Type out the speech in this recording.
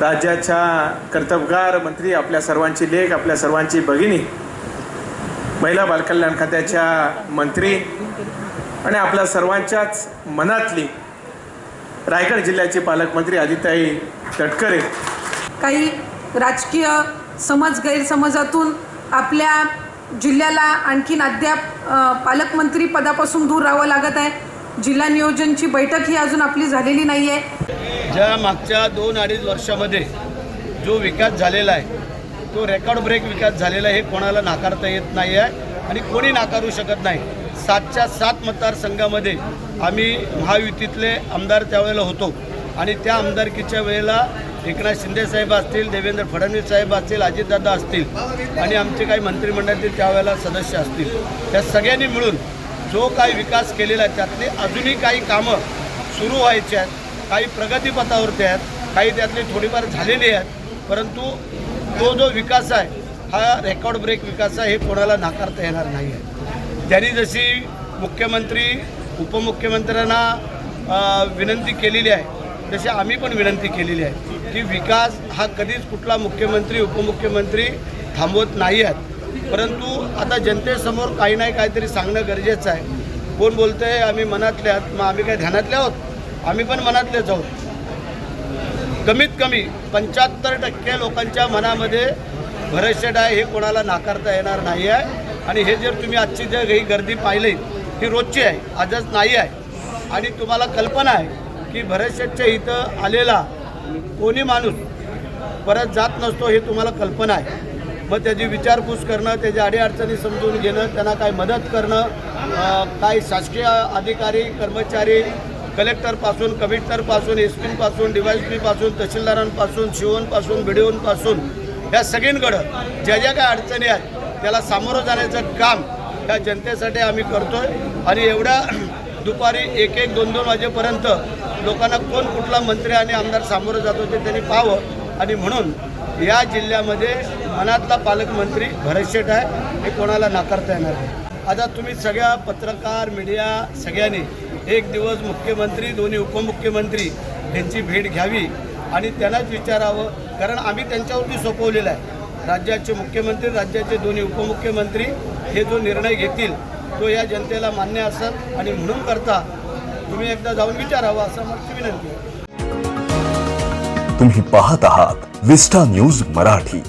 राज्याच्या कर्तबगार मंत्री आपल्या सर्वांची लेख आपल्या सर्वांची भगिनी महिला बालकल्याण खात्याच्या मंत्री आणि आपल्या सर्वांच्याच मनातली रायगड जिल्ह्याचे पालकमंत्री आदिताई तटकरे. काही राजकीय समज गैरसमजातून आपल्या जिल्ह्याला आणखीन अद्याप पालकमंत्री पदापासून दूर राहावं लागत आहे. जिल्हा नियोजनची बैठक ही अजून आपली झालेली नाही आहे ज्या मागच्या दोन अडीच वर्षामध्ये जो विकास झालेला आहे तो रेकॉर्ड ब्रेक विकास झालेला आहे हे कोणाला नाकारता येत नाही आहे आणि कोणी नाकारू शकत नाही. सातच्या सात मतदारसंघामध्ये आम्ही महायुतीतले आमदार त्यावेळेला होतो. आणि त्या आमदारकीच्या वेळेला एकनाथ शिंदे साहेब असतील देवेंद्र फडणवीस साहेब असतील अजितदादा असतील आणि आमचे काही मंत्रिमंडळातील त्यावेळेला सदस्य असतील. त्या सगळ्यांनी मिळून जो काही विकास केलेला आहे त्यातले अजूनही काही कामं सुरू व्हायची आहेत काही प्रगतीपथावरती आहेत काही त्यातले थोडीफार झालेली आहेत परंतु तो जो विकास आहे हा रेकॉर्ड ब्रेक विकास आहे हे कोणाला नाकारता येणार नाही आहे. त्यांनी जशी मुख्यमंत्री उपमुख्यमंत्र्यांना विनंती केलेली आहे तशी आम्ही पण विनंती केलेली आहे की विकास हा कधीच कुठला मुख्यमंत्री उपमुख्यमंत्री थांबवत नाही आहेत. परंतु आता जनतेसमोर काही नाही काहीतरी सांगणं गरजेचं आहे. कोण बोलतंय आम्ही मनातले आहात मग आम्ही काय ध्यानातले आहोत? आम्ही पण मनातलेच आहोत. कमीत कमी पंच्याहत्तर टक्के लोकांच्या मनामध्ये भरतशेट आहे हे कोणाला नाकारता येणार नाही आहे आणि हे जर तुम्ही आजची जर ही गर्दी पाहिली ही रोजची आहे आजच नाही आहे. आणि तुम्हाला कल्पना आहे की भरतशेटच्या इथं आलेला कोणी माणूस परत जात नसतो हे तुम्हाला कल्पना आहे. मग त्याची विचारपूस करणं त्याच्या अडीअडचणी समजून घेणं त्यांना काय मदत करणं काही शासकीय अधिकारी कर्मचारी कलेक्टरपासून कमिशनरपासून एस पीपासून डी वाय पीपासून तहसीलदारांपासून शिवणपासून बिडिओनपासून या सगळींकडं ज्या ज्या काय अडचणी आहेत त्याला सामोरं जाण्याचं काम या जनतेसाठी आम्ही करतोय. आणि एवढ्या दुपारी एक एक दोन दोन वाजेपर्यंत लोकांना कोण कुठला मंत्री आणि आमदार सामोरं जातो ते त्यांनी पाहावं. आणि म्हणून या जिल्ह्यामध्ये मनातला पालकमंत्री भरत शेठ आहे. हे कोणाला नाकारता येणार नाही. आता तुम्ही सगळ्या पत्रकार मीडिया सगळ्यांनी एक दिवस मुख्यमंत्री दोन्ही उपमुख्यमंत्री यांची भेट घ्यावी आणि त्यांनाच विचारावं. कारण आम्ही त्यांच्यावरती सोपवलेलं आहे. राज्याचे मुख्यमंत्री राज्याचे दोन्ही उपमुख्यमंत्री हे जो निर्णय घेतील तो या जनतेला मान्य असेल आणि म्हणून करता तुम्ही एकदा जाऊन विचारावं असं आमची विनंती तुम्ही पाहत आहात विस्टा न्यूज मराठी.